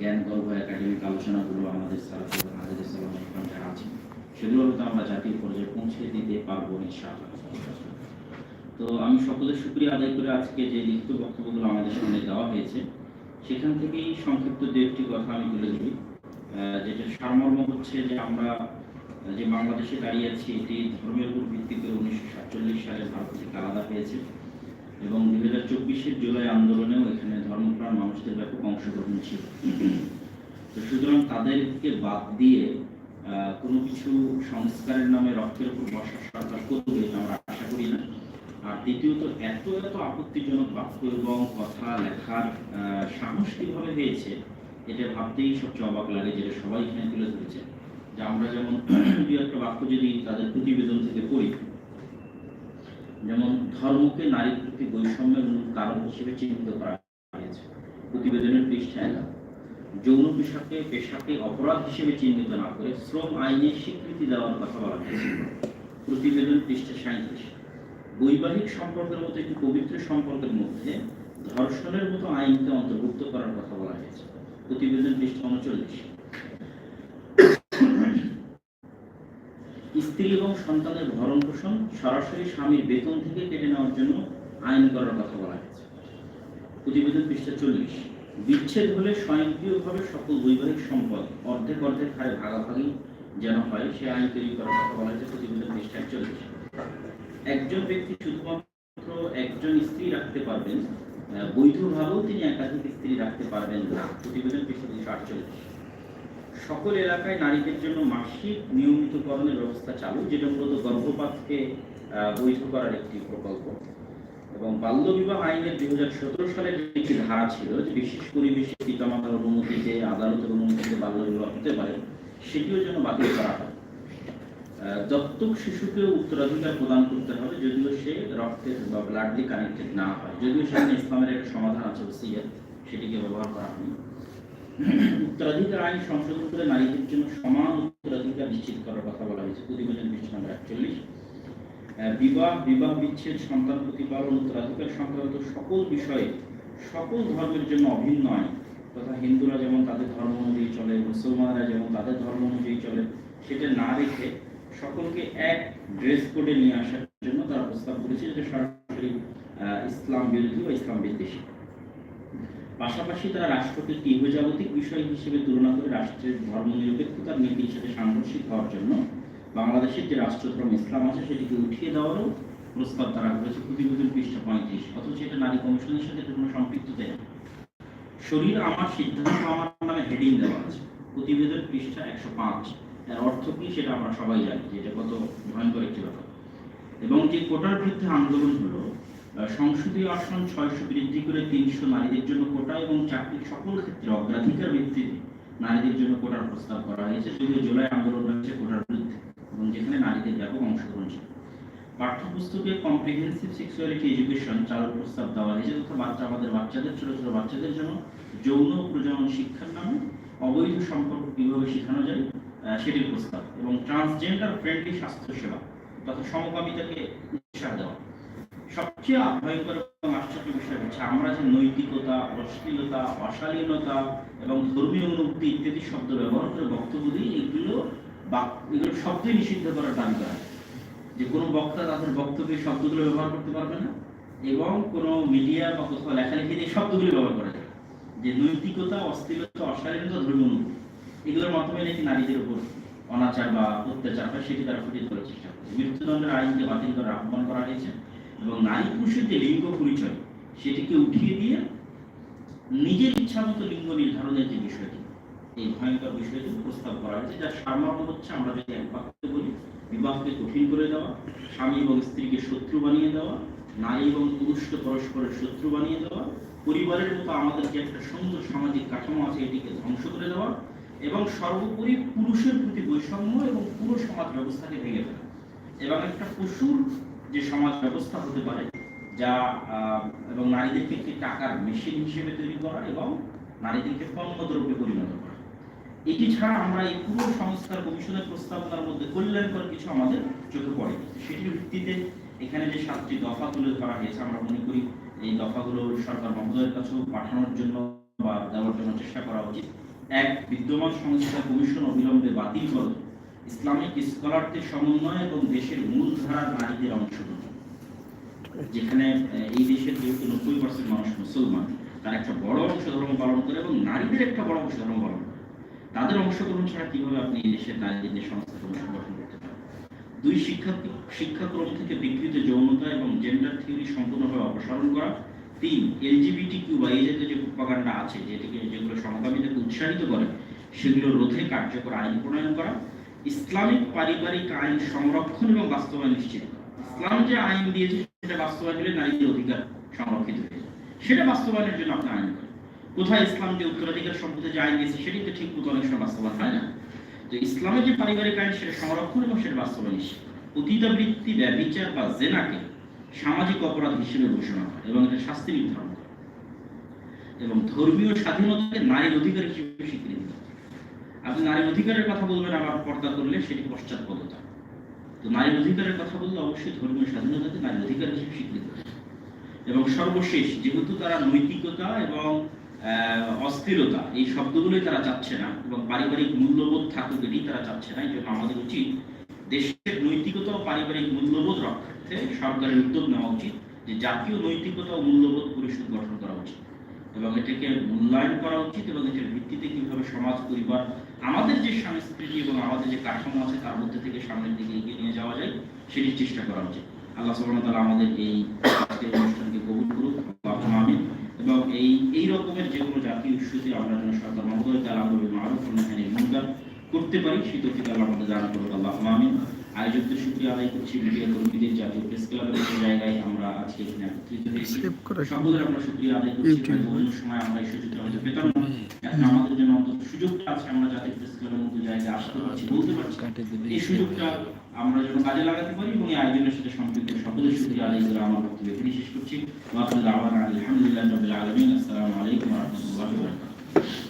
জ্ঞান গর্ব একাডেমিক আলোচনাগুলো আমাদের হাজির সালাম যারা আছেন সেগুলো হয়তো আমরা জাতীয় পর্যায়ে পৌঁছে দিতে পারব তো আমি সকলের সুক্রিয়া আদায় করে আজকে যে লিখিত বক্তব্যগুলো আমাদের সামনে দেওয়া হয়েছে, সেখান থেকেই সংক্ষিপ্ত দু একটি কথা আমি তুলে ধরি। যেটা সারমর্ম হচ্ছে যে আমরা, যে বাংলাদেশে দাঁড়িয়ে আছি, এটি ধর্মের উপর ভিত্তি করে উনিশশো সাতচল্লিশ সালে ভারত থেকে আলাদা হয়েছে এবং দুই হাজার চব্বিশের জুলাই ধর্মপ্রাণ মানুষদের ব্যাপক অংশগ্রহণ ছিল। তো সুতরাং তাদেরকে বাদ দিয়ে কোনো কিছু সংস্কারের নামে রক্তের উপর বসা সরকার করবে আমরা আশা করি না। আর দ্বিতীয়ত, এত এত আপত্তিজনক বাক্য এবং কথা লেখার সাহস কীভাবে হয়েছে, এটা ভাবতেই সবচেয়ে অবাক লাগে, যেটা সবাই এখানে তুলে ধরেছে। যে আমরা যেমন দু একটা বাক্য যদি তাদের প্রতিবেদন থেকে পড়ি, যেমন ধর্মকে নারীর প্রতি বৈষম্যের মূল কারণ হিসেবে চিহ্নিত করা প্রতিবেদনের পৃষ্ঠায় এলাকা যৌন পেশাকে পেশাকে অপরাধ হিসেবে চিহ্নিত না করে শ্রম আইনের স্বীকৃতি দেওয়ার কথা বলা হয়েছে। প্রতিবেদন পৃষ্ঠা সাঁত্রিশ বৈবাহিক সম্পর্কের মতো একটি পবিত্র সম্পর্কের মধ্যে ধর্ষণের মতো আইনকে অন্তর্ভুক্ত করার কথা বলা হয়েছে। প্রতিবেদন পৃষ্ঠা উনচল্লিশ। স্ত্রী এবং সন্তানের ভরণ পোষণ সরাসরি স্বামীর বেতন থেকে কেটে নেওয়ার জন্য আইন করার কথা বলা হয়েছে। প্রতিবেদন পৃষ্ঠা চল্লিশ। বিচ্ছেদ হলে স্বয়ংক্রিয়ভাবে সকল বৈবাহিক সম্পদ অর্ধেক অর্ধেক হারে ভাগাভাগি যেন হয়, সে আইন তৈরি করার কথা বলা হয়েছে, প্রতিবেদন পৃষ্ঠা একচল্লিশ একজন ব্যক্তি শুধুমাত্র একজন স্ত্রী রাখতে পারবেন বৈধভাবেও তিনি একাধিক স্ত্রী রাখতে পারবেন না। প্রতিবেদন পৃষ্ঠা দুশো আটচল্লিশ। সকল এলাকায় নারীদের জন্য মাসিক নিয়মিতকরণের ব্যবস্থা চালু, যেটা মূলত গর্ভপাতকে বৈধ করার একটি প্রকল্প। এবং বাল্য বিবাহ আইনের দুই হাজার সতেরো সালের একটি ধারা ছিল, যে বিশেষ পরিবেশে পিতামাতার অনুমতিতে আদালতের অনুমতিতে বাল্য বিবাহ হতে পারে, সেটিও যেন বাতিল করা হয়। দত্তক শিশুকে উত্তরাধিকার প্রদান করতে হবে, যদিও সে রক্তের বা ব্লাডলি কানেক্টেড না হয়। যদিও সেখানে ইসলামের একটা সমাধান আছে, ওসিয়ত, সেটিকে ব্যবহার করা হয়নি। উত্তরাধিকার আইন সংশোধন করে নারীদের জন্য সমান উত্তরাধিকার নিশ্চিত করার কথা বলা হয়েছে। প্রতিবেদন পৃষ্ঠা নম্বর একচল্লিশ। বিবাহ বিবাহ বিচ্ছেদ, সন্তান প্রতিপালন, উত্তরাধিকার সংক্রান্ত সকল বিষয়ে সকল ধর্মের জন্য অভিন্ন আইন তথা হিন্দুরা যেমন তাদের ধর্ম অনুযায়ী চলে, মুসলমানরা যেমন তাদের ধর্ম অনুযায়ী চলে, সেটা না রেখে সকলকে এক ড্রেস কোডে নিয়ে আসার জন্য তারা প্রস্তাব করেছে যেটা সরাসরি ইসলাম বিরোধী বা ইসলাম বিদ্বেষী। পাশাপাশি তারা রাষ্ট্রকে একটি ইহজাগতিক বিষয় হিসেবে তুলনা করে রাষ্ট্রের ধর্মনিরপেক্ষতার নীতির সাথে সাংঘর্ষিক হওয়ার জন্য বাংলাদেশের যে রাষ্ট্রধর্ম ইসলাম আছে সেটিকে উঠিয়ে দেওয়ারও প্রস্তাব তারা করেছে প্রতিবেদন পৃষ্ঠা পঁয়ত্রিশ, অথচ এটা নারী কমিশনের সাথে কোনো সম্পৃক্ততা নেই। শরীর আমার সিদ্ধান্ত আমার নামে হেডিং দেওয়া আছে। প্রতিবেদন পৃষ্ঠা একশো পাঁচ। এর অর্থ কি সেটা আমরা সবাই জানি, যে এটা কত ভয়ঙ্কর একটি ব্যাপার। এবং যে কোটার বিরুদ্ধে আন্দোলন হলো সংসদীয় আসন ছয়শো বৃদ্ধি করে তিনশো নারীদের জন্য কোটা এবং চাকরির সকল ক্ষেত্রে অগ্রাধিকার ভিত্তিতে নারীদের জন্য কোটার প্রস্তাব করা হয়েছে। যদিও জুলাই আন্দোলন হয়েছে কোটার বিরুদ্ধে। এবং যেখানে নারীদের ব্যাপক অংশগ্রহণ ছিল। পাঠ্যপুস্তকে কম্প্রিহেন্সিভ সেক্সুয়ালিটি এডুকেশন চালুর প্রস্তাব দেওয়া হয়েছে তথা বাচ্চা আমাদের বাচ্চাদের, ছোট ছোট বাচ্চাদের জন্য যৌন প্রজনন শিক্ষার নামে অবৈধ সম্পর্ক কীভাবে শেখানো যায় সেটির প্রস্তাব এবং ট্রান্সজেন্ডার ফ্রেন্ডলি স্বাস্থ্যসেবা তথা সমকামিতাকে উৎসাহ দেওয়া। সবচেয়ে ভয়ঙ্কর এবং আশ্চর্য বিষয় হচ্ছে আমরা যে নৈতিকতা, অশ্লীলতা, অশালীনতা এবং ধর্মীয় অনুভূতি ইত্যাদি শব্দ ব্যবহার করে বক্তব্য দিই, এগুলো এগুলো শব্দই নিষিদ্ধ করার দাবি করা যে কোনো বক্তা তাদের বক্তব্যে শব্দগুলো ব্যবহার করতে পারবে না, এবং কোনো মিডিয়া বা কোথাও লেখালেখি এই শব্দগুলো ব্যবহার করা যায় যে নৈতিকতা, অস্থিরতা অশালীনতা ধর্মীয় এগুলোর মাধ্যমে নাকি নারীদের উপর অনাচার বা অত্যাচার হয়, সেটি তারা ফুটিয়ে তোলার চেষ্টা করে। মৃত্যুদণ্ডের আইনকে বাতিল করার আহ্বান করা হয়েছে, এবং নারী পুরুষের যে লিঙ্গ পরিচয়, সেটিকে উঠিয়ে দিয়ে নিজের ইচ্ছা মতো লিঙ্গ নির্ধারণের যে বিষয়টি এই ভয়ঙ্কর বিষয়টি প্রস্তাব করা হয়েছে, যার সারমর্ম হচ্ছে আমরা যদি এক বাক্যে বলি, বিবাহকে কঠিন করে দেওয়া, স্বামী এবং স্ত্রীকে শত্রু বানিয়ে দেওয়া, নারী এবং পুরুষকে পরস্পরের শত্রু বানিয়ে দেওয়া, পরিবারের মতো আমাদের যে একটা সুন্দর সামাজিক কাঠামো আছে এটিকে ধ্বংস করে দেওয়া এবং সর্বোপরি পুরুষের প্রতি বৈষম্য এবং পুরো সমাজ ব্যবস্থাকে ভেঙে ফেলা। এবং একটা পশুর যে সমাজ ব্যবস্থা হতে পারে, যা এবং নারীদেরকে একটি টাকার মেশিন হিসেবে তৈরি করা এবং নারীদেরকে পণ্যদ্রব্যে পরিণত এটি ছাড়া আমরা এই পুরো সংস্কার কমিশনের প্রস্তাবনার মধ্যে কল্যাণকর কিছু আমাদের চোখে পড়ে সেটির ভিত্তিতে এখানে যে সাতটি দফা তুলে ধরা হয়েছে, আমরা মনে করি এই দফাগুলো সরকার মহোদয়ের কাছেও পাঠানোর জন্য বা দেওয়ার জন্য চেষ্টা করা উচিত। এক, বিদ্যমান সংস্থা কমিশন অবিলম্বে বাতিল করো। ইসলামিক স্কলারদের সমন্বয় এবং দেশের মূলধারার নারীদের অংশগ্রহণ। যেখানে এই দেশের যেহেতু নব্বই পার্সেন্ট মানুষ মুসলমান, তার একটা বড় অংশ ধর্ম পালন করে এবং নারীদের একটা বড় অংশ ধর্ম পালন করে। তাদের অংশগ্রহণ ছাড়া কীভাবে আপনি দেশের নারীদের সংস্থা কমিশন গঠন করতে পারেন? দুই শিক্ষা শিক্ষাক্রম থেকে বিকৃত যৌনতা এবং জেন্ডার থিওরি সম্পূর্ণভাবে অপসারণ করা। তিন এলজিবিটি কিউ বা এই জাতীয় যে প্রপাগান্ডা আছে, যেটিকে যেগুলো সমকামীদেরকে উৎসাহিত করে, সেগুলো রোধে কার্যকর আইন প্রণয়ন করা। ইসলামিক পারিবারিক আইন সংরক্ষণ এবং বাস্তবায়ন নিশ্চিত ইসলাম যে আইন দিয়েছে, সেটা বাস্তবায়ন হলে নারীদের অধিকার সংরক্ষিত হয়ে যাবে সেটা বাস্তবায়নের জন্য আপনি আইন করেন। কোথায় ইসলাম যে উত্তরাধিকার সম্পত্তি যে আইন সেটি তো ঠিক মতো অনেক সময় বাস্তবায়ন হয় না। তো ইসলামের যে পারিবারিক আইন, সেটা সংরক্ষণ এবং সেটা বাস্তবায়ন পতিতাবৃত্তি ব্যবিচার বা জেনাকে সামাজিক অপরাধ হিসেবে ঘোষণা করে এবং এটা শাস্তি নির্ধারণ করে। এবং ধর্মীয় স্বাধীনতাকে নারীর অধিকার হিসেবে স্বীকৃতি দেয় আপনি নারীর অধিকারের কথা বলবেন, আবার পর্দা করলে সেটি পশ্চাৎপদতা। তো নারীর অধিকারের কথা বললে অবশ্যই ধর্মীয় স্বাধীনতাকে নারীর অধিকার হিসেবে স্বীকৃতি দেয় এবং সর্বশেষ, যেহেতু তারা নৈতিকতা এবং অস্থিরতা, এই শব্দগুলোই তারা চাচ্ছে না এবং পারিবারিক মূল্যবোধ থাকুক এটি তারা চাচ্ছে না, এই জন্য আমাদের উচিত দেশের নৈতিকতা ও পারিবারিক মূল্যবোধ রক্ষার্থে সরকারের উদ্যোগ নেওয়া উচিত, যে জাতীয় নৈতিকতা ও মূল্যবোধ পরিষদ গঠন করা উচিত এবং এটাকে মূল্যায়ন করা উচিত এবং এটার ভিত্তিতে কীভাবে সমাজ, পরিবার, আমাদের যে সংস্কৃতি এবং আমাদের যে কাঠামো আছে তার মধ্যে থেকে সামনের দিকে এগিয়ে নিয়ে যাওয়া যায়, সেটির চেষ্টা করা উচিত। আল্লাহ ওয়া আমাদের এই অনুষ্ঠানকে কবুল করুক। আমিন। এবং এই এই রকমের যে কোনো জাতীয় ইস্যুতে আমরা যেন সরকার মহোদয় তার আন্দোলন মারুফ কোনো করতে পারি, সেই তৌফিক আল্লাহ আমাদের দান করুক আল্লাহ আমিন। আয়োজকদের শুকরিয়া আদায় করছি। মিডিয়া কর্মীদের জাতীয় প্রেস ক্লাবের মতো জায়গায় আমরা আজকে এখানে একত্রিত হয়েছি। সকলের আমরা শুকরিয়া আদায় করছি। অন্য সময় আমরা এই সুযোগটা হয়তো পেতাম না। এখন আমাদের জন্য অন্তত সুযোগটা আছে। আমরা জাতীয় প্রেস ক্লাবের মতো জায়গায় আসতে পারছি বলতে পারছি। এই সুযোগটা আমরা যেন কাজে লাগাতে পারি এবং এই আয়োজনের সাথে সম্পৃক্ত সকলের শুকরিয়া আদায় করে আমার বক্তব্য এখানে শেষ করছি। ওয়া আখিরু দাওয়ানা আলহামদুলিল্লাহি রাব্বিল আলামিন। আসসালামু আলাইকুম ওয়া রাহমাতুল্লাহি